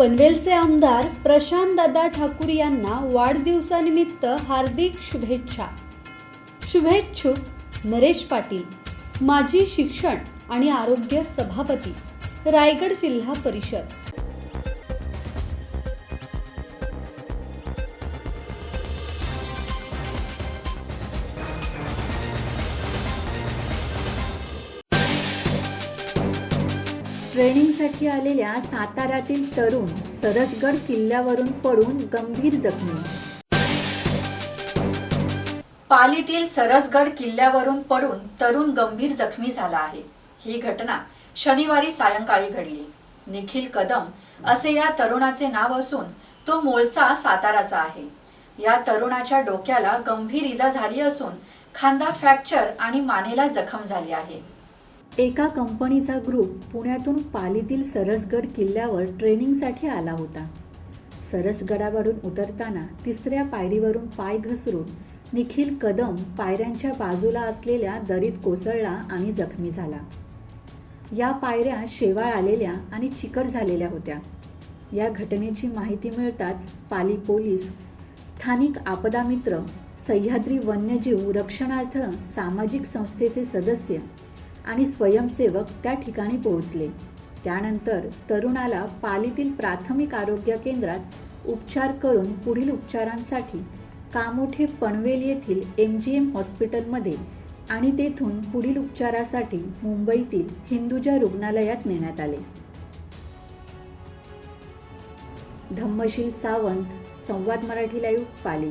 पनवेलचे आमदार प्रशांत दादा ठाकूर यांना वाढदिवसानिमित्त हार्दिक शुभेच्छा. शुभेच्छुक नरेश पाटील माजी शिक्षण आणि आरोग्य सभापती रायगड जिल्हा परिषद. ट्रेनिंगसाठी आलेल्या साताऱ्यातील तरुण सरसगड किल्ल्यावरून पडून गंभीर जखमी. पालीतील सरसगड किल्ल्यावरून पडून तरुण गंभीर जखमी झाला आहे. ही घटना शनिवारी सायंकाळी घडली. निखिल कदम असे या तरुणाचे नाव असून तो मूळचा साताराचा आहे. या तरुणाच्या डोक्याला गंभीर इजा झाली असून खांदा फ्रॅक्चर आणि मानेला जखम झाली आहे. एका कंपनीचा ग्रुप पुण्यातून पालीतील सरसगड किल्ल्यावर ट्रेनिंगसाठी आला होता. सरसगडावरून उतरताना तिसऱ्या पायरीवरून पाय घसरून निखिल कदम पायऱ्यांच्या बाजूला असलेल्या दरीत कोसळला आणि जखमी झाला. या पायऱ्या शेवाळ आलेल्या आणि चिकट झालेल्या होत्या. या घटनेची माहिती मिळताच पाली पोलीस स्थानिक आपदा मित्र सह्याद्री वन्यजीव रक्षणार्थ सामाजिक संस्थेचे सदस्य आणि स्वयंसेवक त्या ठिकाणी पोहोचले. त्यानंतर तरुणाला पालीतील प्राथमिक आरोग्य केंद्रात उपचार करून पुढील उपचारांसाठी कामोठे पनवेल येथील एम जी एम हॉस्पिटलमध्ये आणि तेथून पुढील उपचारासाठी मुंबईतील हिंदुजा रुग्णालयात नेण्यात आले. धम्मशील सावंत संवाद मराठी लाईव्ह पाली.